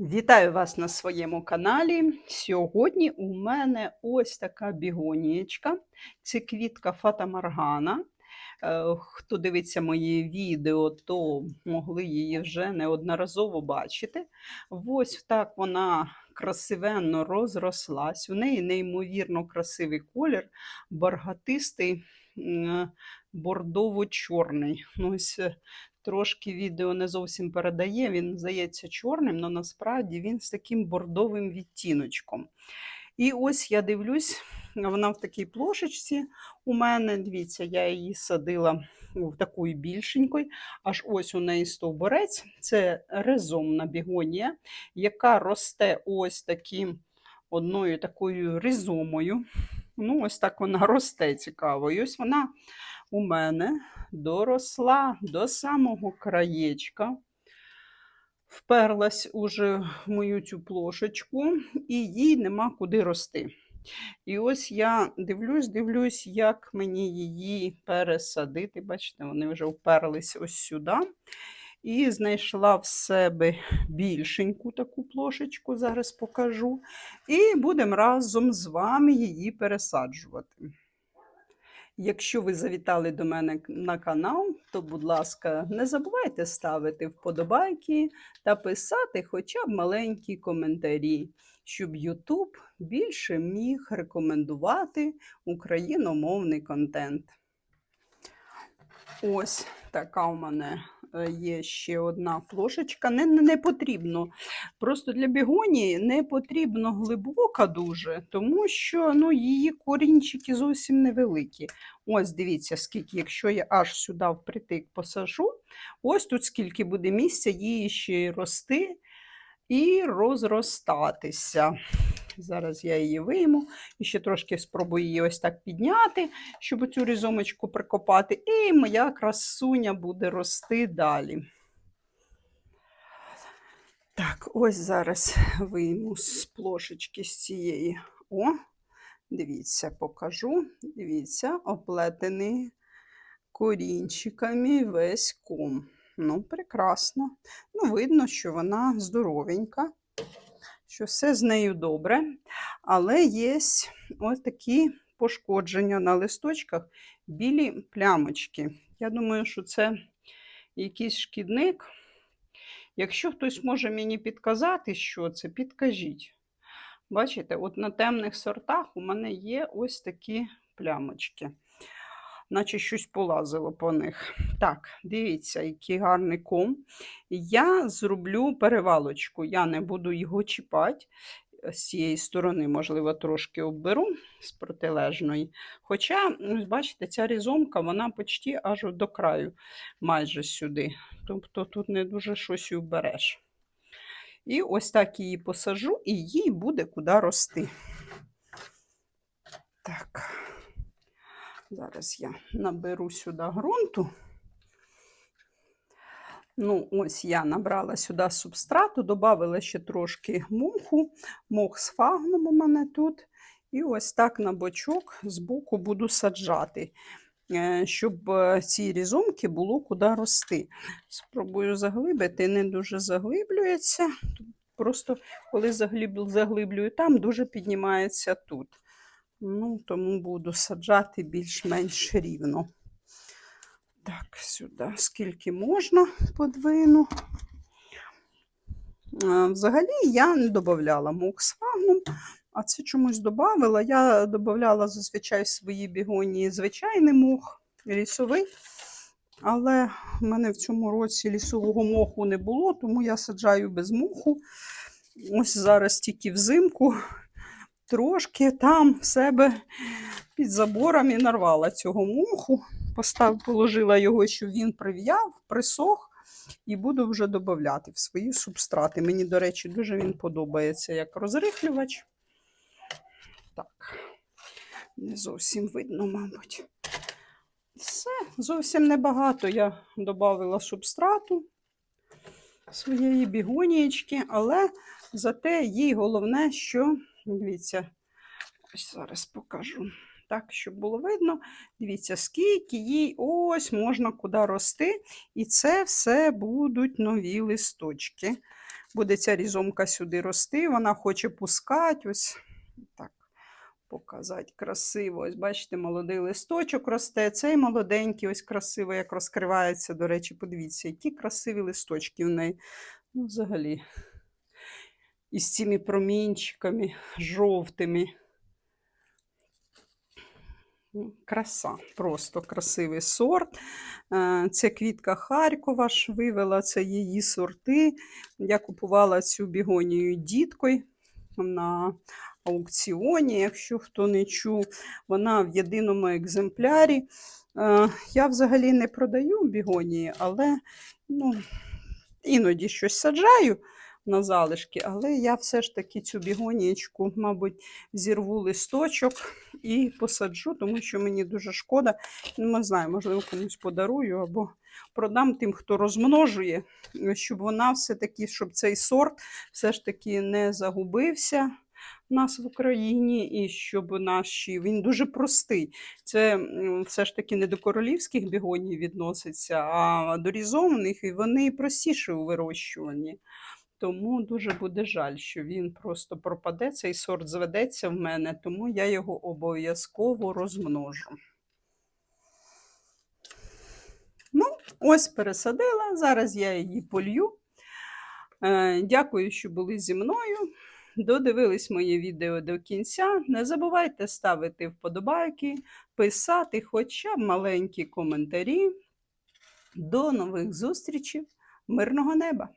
Вітаю вас на своєму каналі. Сьогодні у мене ось така бігонієчка. Це квітка Фата Моргана. Е, Хто дивиться мої відео, то могли її вже неодноразово бачити. Ось так вона красивенно розрослась. У неї неймовірно красивий колір, баргатистий, бордово-чорний. Ну, Ось е, трошки відео не зовсім передає, він здається чорним, але насправді він з таким бордовим відтіночком. І ось я дивлюсь, вона в такій плошечці у мене. Дивіться, я її садила в такою більшенькою. Аж ось у неї стовбурець. Це резомна бігонія, яка росте ось таким одною такою ризомою. Ну, ось так вона росте цікаво. І ось вона у мене доросла до самого краєчка, вперлась уже в мою цю плошечку, і їй нема куди рости. І ось я дивлюсь, дивлюсь, як мені її пересадити. Бачите, вони вже вперлись ось сюди. І знайшла в себе більшеньку таку плошечку, зараз покажу. І будемо разом з вами її пересаджувати. Якщо ви завітали до мене на канал, то, будь ласка, не забувайте ставити вподобайки та писати хоча б маленькі коментарі, щоб YouTube більше міг рекомендувати україномовний контент. Ось така у мене є ще одна флошечка. Не, не, потрібно. Просто для бігонії не потрібно глибока дуже, тому що ну, її корінчики зовсім невеликі. Ось дивіться, скільки, якщо я аж сюди впритик посажу, ось тут скільки буде місця їй ще й рости і розростатися. Зараз я її вийму і ще трошки спробую її ось так підняти, щоб цю різомочку прикопати, і моя красуня буде рости далі. Так, ось зараз вийму з плошечки з цієї. О, дивіться, покажу. Дивіться, оплетений корінчиками весь ком. Ну, прекрасно. Ну, видно, що вона здоровенька, що все з нею добре. Але є ось такі пошкодження на листочках, білі плямочки. Я думаю, що це якийсь шкідник. Якщо хтось може мені підказати, що це, підкажіть. Бачите, от на темних сортах у мене є ось такі плямочки, наче щось полазило по них. Так, дивіться, який гарний ком. Я зроблю перевалочку, я не буду його чіпати. З цієї сторони, можливо, трошки обберу з протилежної. Хоча, бачите, ця різомка, вона почти аж до краю, майже сюди. Тобто тут не дуже щось і. І ось так її посажу, і їй буде куди рости. Так, зараз я наберу сюди ґрунту. Ну, ось я набрала сюди субстрату, додала ще трошки моху, мох з фагном у мене тут. І ось так на бочок збоку буду саджати, е, щоб е, ці різомки було куди рости. Спробую заглибити, не дуже заглиблюється. Просто коли заглиб- заглиблюю там, дуже піднімається тут. Ну, Тому буду саджати більш-менш рівно. Так, сюди скільки можна подвину. Взагалі я не додавала мук з фагном, а це чомусь додавала. Я додавала зазвичай свої бігонії звичайний мох, лісовий. Але в мене в цьому році лісового моху не було, тому я саджаю без моху. Ось зараз тільки взимку трошки там в себе під забором і нарвала цього моху. Постав, положила його, щоб він прив'яв, присох, і буду вже додати в свої субстрати. Мені, до речі, дуже він подобається як розрихлювач. Так, не зовсім видно, мабуть. Все, зовсім небагато я додала субстрату своєї бігонієчки, але зате їй головне, що, дивіться, ось зараз покажу. Так, щоб було видно, дивіться, скільки їй ось можна куди рости. І це все будуть нові листочки. буде ця різомка сюди рости, вона хоче пускати. Ось так показати красиво. Ось бачите, молодий листочок росте. Цей молоденький, ось красиво, як розкривається. До речі, подивіться, які красиві листочки в неї. Ну, взагалі. Із цими промінчиками жовтими. Ну, Краса, просто красивий сорт. Е, Це квітка Харкова ж вивела, це її сорти. Я купувала цю бігонію діткою на аукціоні, якщо хто не чув, вона в єдиному екземплярі. Е, Я взагалі не продаю бігонії, але ну, іноді щось саджаю на залишки, але я все ж таки цю бігонієчку, мабуть, зірву листочок і посаджу, тому що мені дуже шкода. Ну, не знаю, можливо, комусь подарую або продам тим, хто розмножує, щоб вона все-таки, щоб цей сорт все ж таки не загубився в нас в Україні, і щоб наші він дуже простий. Це все ж таки не до королівських бігоній відноситься, а до різомних, і вони простіші у вирощуванні. Тому дуже буде жаль, що він просто пропаде, цей сорт зведеться в мене, тому я його обов'язково розмножу. Ну, ось пересадила. Зараз я її полью. Е, Дякую, що були зі мною. Додивились моє відео до кінця. Не забувайте ставити вподобайки, писати хоча б маленькі коментарі. До нових зустрічей. Мирного неба!